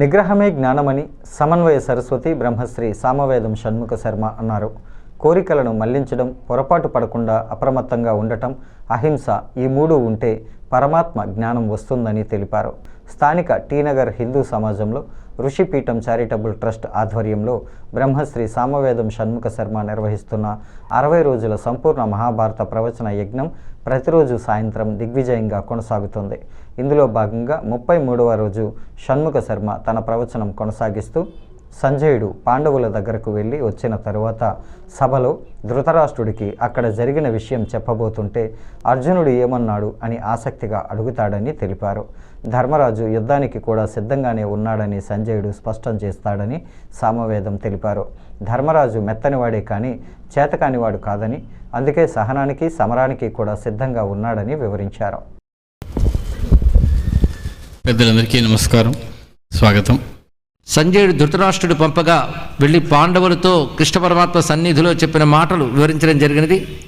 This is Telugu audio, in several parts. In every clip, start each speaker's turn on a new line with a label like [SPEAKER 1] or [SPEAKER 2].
[SPEAKER 1] నిగ్రహమే జ్ఞానమని సమన్వయ సరస్వతి బ్రహ్మశ్రీ సామవేదం షణ్ముఖ శర్మ అన్నారు. కోరికలను మళ్ళించడం పొరపాటు పడకుండా అప్రమత్తంగా ఉండటం అహింస ఈ మూడు ఉంటే పరమాత్మ జ్ఞానం వస్తుందని తెలిపారు. స్థానిక టీనగర్ హిందూ సమాజంలో ఋషిపీఠం చారిటబుల్ ట్రస్ట్ ఆధ్వర్యంలో బ్రహ్మశ్రీ సామవేదం షణ్ముఖ శర్మ నిర్వహిస్తున్న అరవై రోజుల సంపూర్ణ మహాభారత ప్రవచన యజ్ఞం ప్రతిరోజు సాయంత్రం దిగ్విజయంగా కొనసాగుతుంది. ఇందులో భాగంగా ముప్పై మూడవ రోజు షణ్ముఖ శర్మ తన ప్రవచనం కొనసాగిస్తూ సంజయుడు పాండవుల దగ్గరకు వెళ్ళి వచ్చిన తరువాత సభలో ధృతరాష్ట్రుడికి అక్కడ జరిగిన విషయం చెప్పబోతుంటే అర్జునుడు ఏమన్నాడు అని ఆసక్తిగా అడుగుతాడని తెలిపారు. ధర్మరాజు యుద్ధానికి కూడా సిద్ధంగానే ఉన్నాడని సంజయుడు స్పష్టం చేస్తాడని సామవేదం తెలిపారు. ధర్మరాజు మెత్తనివాడే కానీ చేతకానివాడు కాదని అందుకే సహనానికి సమరానికి కూడా సిద్ధంగా ఉన్నాడని వివరించారు.
[SPEAKER 2] పెద్దలందరికీ నమస్కారం. స్వాగతం.
[SPEAKER 3] సంజయుడు ధృతరాష్ట్రుడు పంపగా వెళ్ళి పాండవులతో కృష్ణ పరమాత్మ సన్నిధిలో చెప్పిన మాటలు వివరించడం జరిగినది.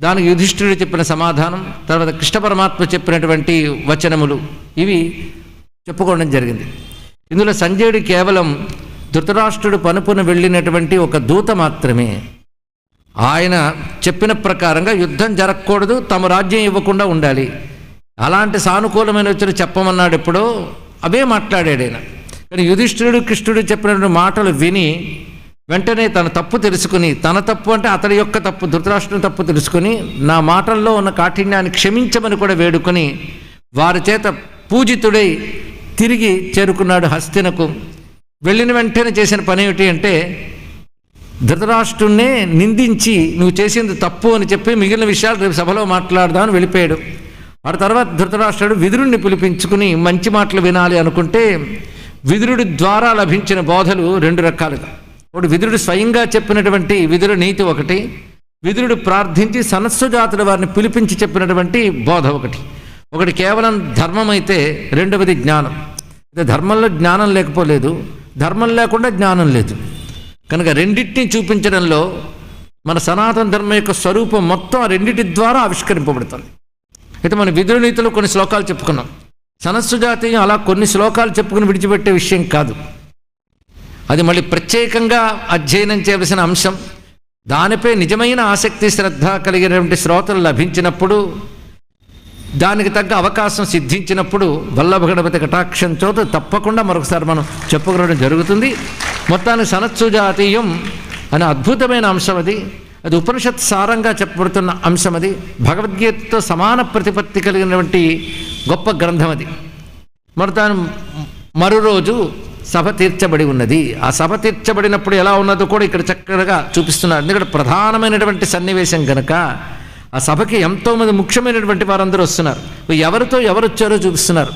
[SPEAKER 3] దానికి యుధిష్ఠుడు చెప్పిన సమాధానం తర్వాత కృష్ణ పరమాత్మ చెప్పినటువంటి వచనములు ఇవి చెప్పుకోవడం జరిగింది. ఇందులో సంజయుడు కేవలం ధృతరాష్ట్రుడు పనుపున వెళ్ళినటువంటి ఒక దూత మాత్రమే. ఆయన చెప్పిన ప్రకారంగా యుద్ధం జరగకూడదు తమ రాజ్యం ఇవ్వకుండా ఉండాలి. అలాంటి సానుకూలమైన వచ్చిన చెప్పమన్నాడు ఎప్పుడో అవే మాట్లాడాడు ఆయన. కానీ యుధిష్ఠిరుడు కృష్ణుడు చెప్పిన మాటలు విని వెంటనే తన తప్పు తెలుసుకుని తన తప్పు అంటే అతడి యొక్క తప్పు ధృతరాష్ట్రుని తప్పు తెలుసుకుని నా మాటల్లో ఉన్న కాఠిన్యాన్ని క్షమించమని కూడా వేడుకొని వారి చేత పూజితుడై తిరిగి చేరుకున్నాడు హస్తినకు. వెళ్ళిన వెంటనే చేసిన పని ఏమిటి అంటే ధృతరాష్ట్రుణ్ణే నిందించి నువ్వు చేసింది తప్పు అని చెప్పి మిగిలిన విషయాలు రేపు సభలో మాట్లాడదామని వెళ్ళిపోయాడు. ఆ తర్వాత ధృతరాష్ట్రుడు విదురుణ్ణి పిలిపించుకుని మంచి మాటలు వినాలి అనుకుంటే విదురుడి ద్వారా లభించిన బోధలు రెండు రకాలుగా. ఒకటి విదురుడు స్వయంగా చెప్పినటువంటి విదుర నీతి ఒకటి. విదురుడు ప్రార్థించి సనస్సు జాతుల వారిని పిలిపించి చెప్పినటువంటి బోధ ఒకటి. ఒకటి కేవలం ధర్మం అయితే రెండవది జ్ఞానం. అయితే ధర్మంలో జ్ఞానం లేకపోలేదు. ధర్మం లేకుండా జ్ఞానం లేదు. కనుక రెండింటిని చూపించడంలో మన సనాతన ధర్మం యొక్క స్వరూపం మొత్తం ఆ రెండింటి ద్వారా ఆవిష్కరింపబడుతుంది. అయితే మన విధుల నీతిలో కొన్ని శ్లోకాలు చెప్పుకున్నాం. సనస్సు జాతీయం అలా కొన్ని శ్లోకాలు చెప్పుకుని విడిచిపెట్టే విషయం కాదు. అది మళ్ళీ ప్రత్యేకంగా అధ్యయనం చేయవలసిన అంశం. దానిపై నిజమైన ఆసక్తి శ్రద్ధ కలిగినటువంటి శ్రోతలు లభించినప్పుడు దానికి తగ్గ అవకాశం సిద్ధించినప్పుడు వల్లభ గణపతి కటాక్షంతో తప్పకుండా మరొకసారి మనం చెప్పుకోవడం జరుగుతుంది. మొత్తానికి సనత్సు జాతీయం అనే అద్భుతమైన అంశం అది. అది ఉపనిషత్ సారంగా చెప్పబడుతున్న అంశం అది. భగవద్గీతతో సమాన ప్రతిపత్తి కలిగినటువంటి గొప్ప గ్రంథం అది. మరి దాని మరో రోజు సభ తీర్చబడి ఉన్నది. ఆ సభ తీర్చబడినప్పుడు ఎలా ఉన్నదో కూడా ఇక్కడ చక్కగా చూపిస్తున్నారు ఎందుకంటే ప్రధానమైనటువంటి సన్నివేశం కనుక ఆ సభకి ఎంతోమంది ముఖ్యమైనటువంటి వారందరూ వస్తున్నారు. ఎవరితో ఎవరు వచ్చారో చూపిస్తున్నారు.